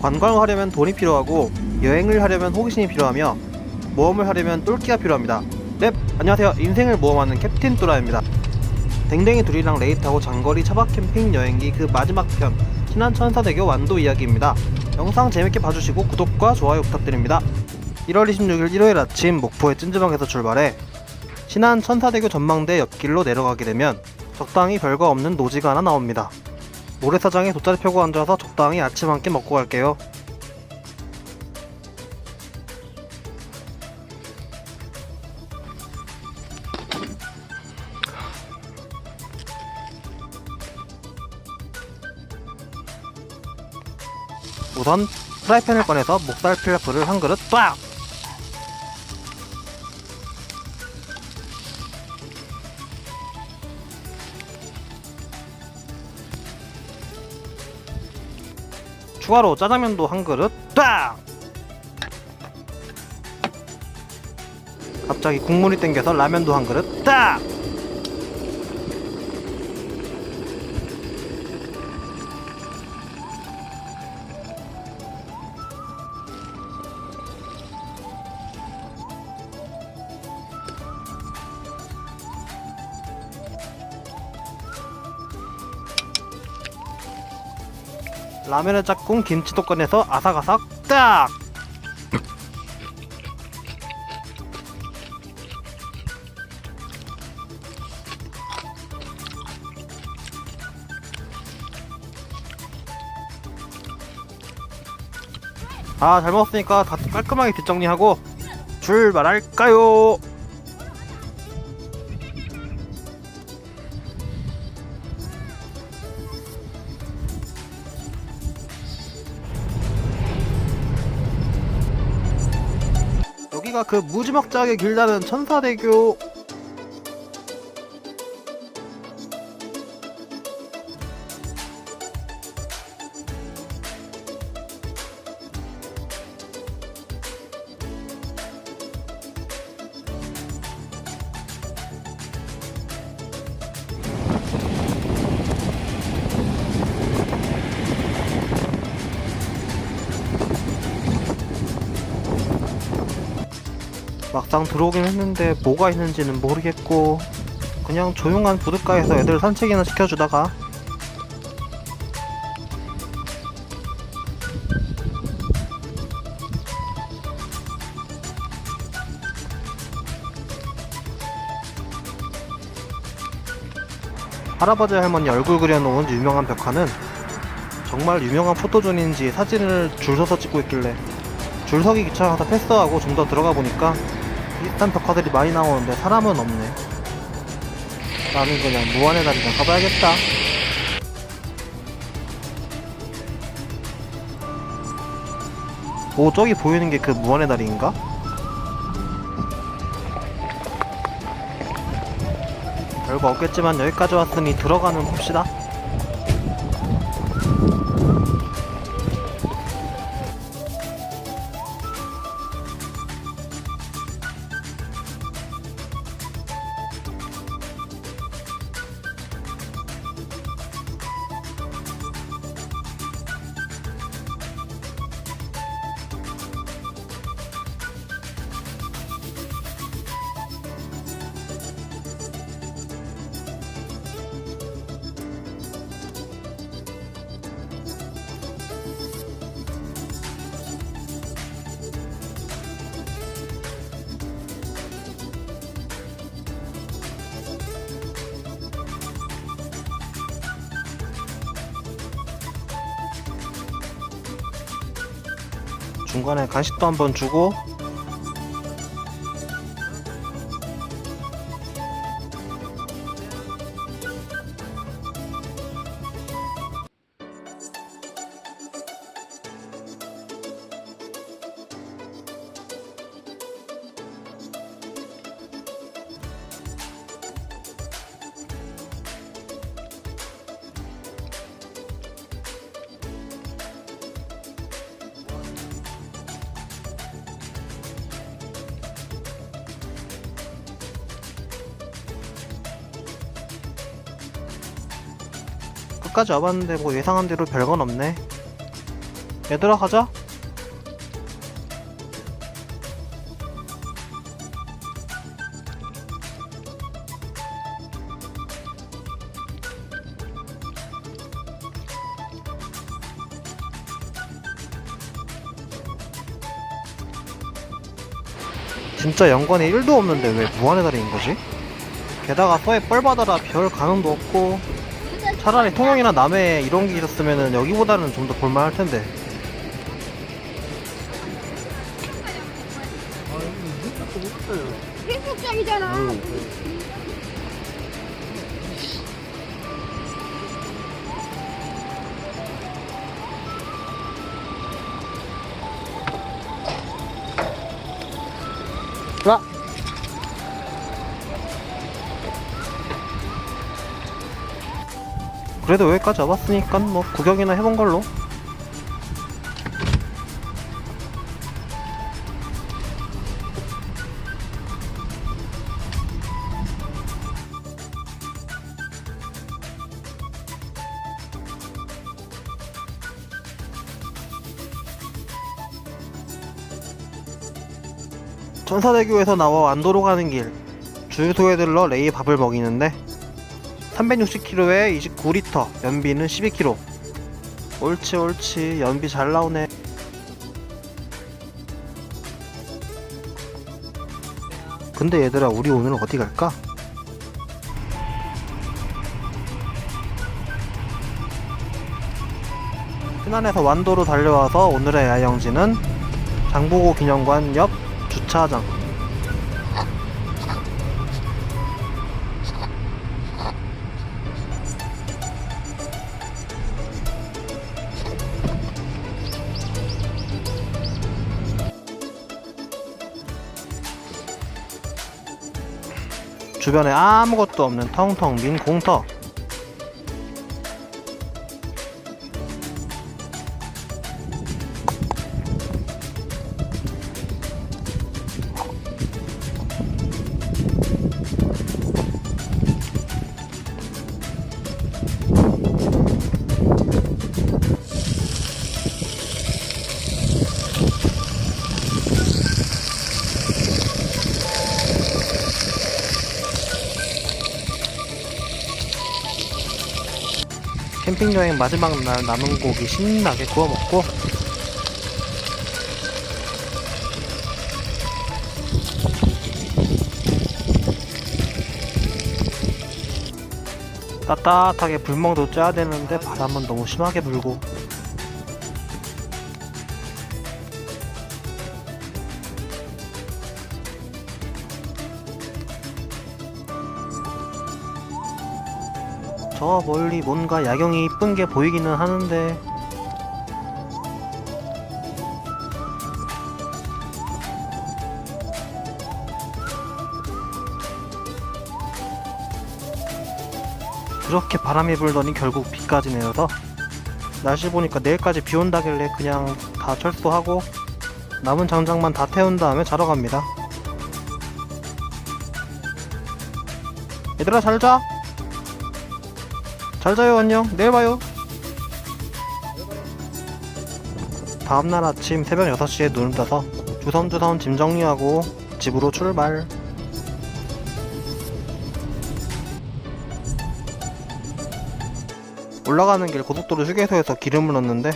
관광을 하려면 돈이 필요하고 여행을 하려면 호기심이 필요하며 모험을 하려면 똘끼가 필요합니다. 넵! 안녕하세요. 인생을 모험하는 캡틴 또라입니다. 댕댕이 둘이랑 레이 타고 장거리 차박 캠핑 여행기 그 마지막 편 신안천사대교 완도 이야기입니다. 영상 재밌게 봐주시고 구독과 좋아요 부탁드립니다. 1월 26일 일요일 아침 목포의 찜질방에서 출발해 신안 천사대교 전망대 옆길로 내려가게 되면 적당히 별거 없는 노지가 하나 나옵니다. 모래사장에 돗자리 펴고 앉아서 적당히 아침 한 끼 먹고 갈게요. 우선 프라이팬을 꺼내서 목살 필라프를 한 그릇 빡! 추가로 짜장면도 한 그릇 딱! 갑자기 국물이 땡겨서 라면도 한 그릇 딱! 라면을 짝꿍 김치도 꺼내서 아삭아삭 딱! 아, 잘 먹었으니까 다 깔끔하게 뒷정리하고 출발할까요? 그 무지막지하게 길다는 천사대교 막상 들어오긴 했는데 뭐가 있는지는 모르겠고 그냥 조용한 부둣가에서 애들 산책이나 시켜주다가 할아버지 할머니 얼굴 그려놓은 유명한 벽화는 정말 유명한 포토존인지 사진을 줄 서서 찍고 있길래 줄 서기 귀찮아서 패스하고 좀 더 들어가 보니까 비슷한 벽화들이 많이 나오는데 사람은 없네. 나는 그냥 무한의 다리나 가봐야겠다. 오, 저기 보이는 게 그 무한의 다리인가? 별거 없겠지만 여기까지 왔으니 들어가는 봅시다. 중간에 간식도 한번 주고 끝까지 와봤는데 뭐 예상한 대로 별건 없네. 얘들아 가자 진짜 연관이 1도 없는데 왜 무한의 달인 거지? 게다가 서해 뻘받아라 별 가능도 없고 차라리 통영이나 남해 이런 게 있었으면 여기보다는 좀 더 볼만할 텐데 해수욕장이잖아. 야! 그래도 여기까지 와봤으니까 뭐 구경이나 해본 걸로. 전사대교에서 나와 안도로 가는 길. 주유소에 들러 레이 밥을 먹이는데 360km에 29리터 연비는 12km 옳지 옳지. 연비 잘 나오네. 근데 얘들아 우리 오늘 어디 갈까? 신안에서 완도로 달려와서 오늘의 야영지는 장보고 기념관 옆 주차장 주변에 아무것도 없는 텅텅 빈 공터 캠핑 여행 마지막 날 남은 고기 신나게 구워 먹고. 따뜻하게 불멍도 쪄야 되는데 바람은 너무 심하게 불고 저 멀리 뭔가 야경이 이쁜 게 보이기는 하는데. 그렇게 바람이 불더니 결국 비까지 내려서 날씨 보니까 내일까지 비 온다길래 그냥 다 철수하고 남은 장작만 다 태운 다음에 자러 갑니다. 얘들아 잘자 잘 자요 안녕. 내일 봐요. 다음날 아침 새벽 6시에 눈을 떠서 주섬주섬 짐 정리하고 집으로 출발. 올라가는 길 고속도로 휴게소에서 기름을 넣는데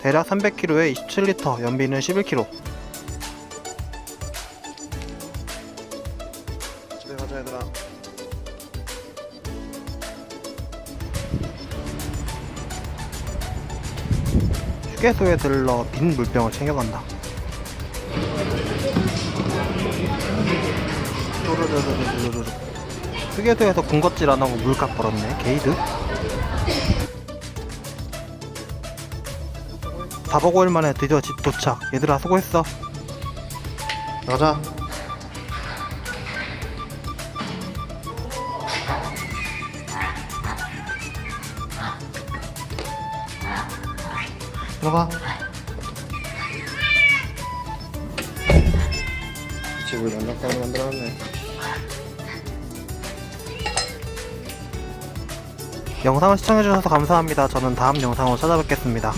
대략 300km에 27리터 연비는 11km 휴게소에 들러 빈 물병을 챙겨간다. 휴게소에서 군것질 안 하고 물값 벌었네. 게이드. 4박 5일 만에 드디어 집 도착. 얘들아 수고했어. 가자. 들어가. 집을 넉넉하게 만들어놨네. 영상을 시청해주셔서 감사합니다. 저는 다음 영상으로 찾아뵙겠습니다.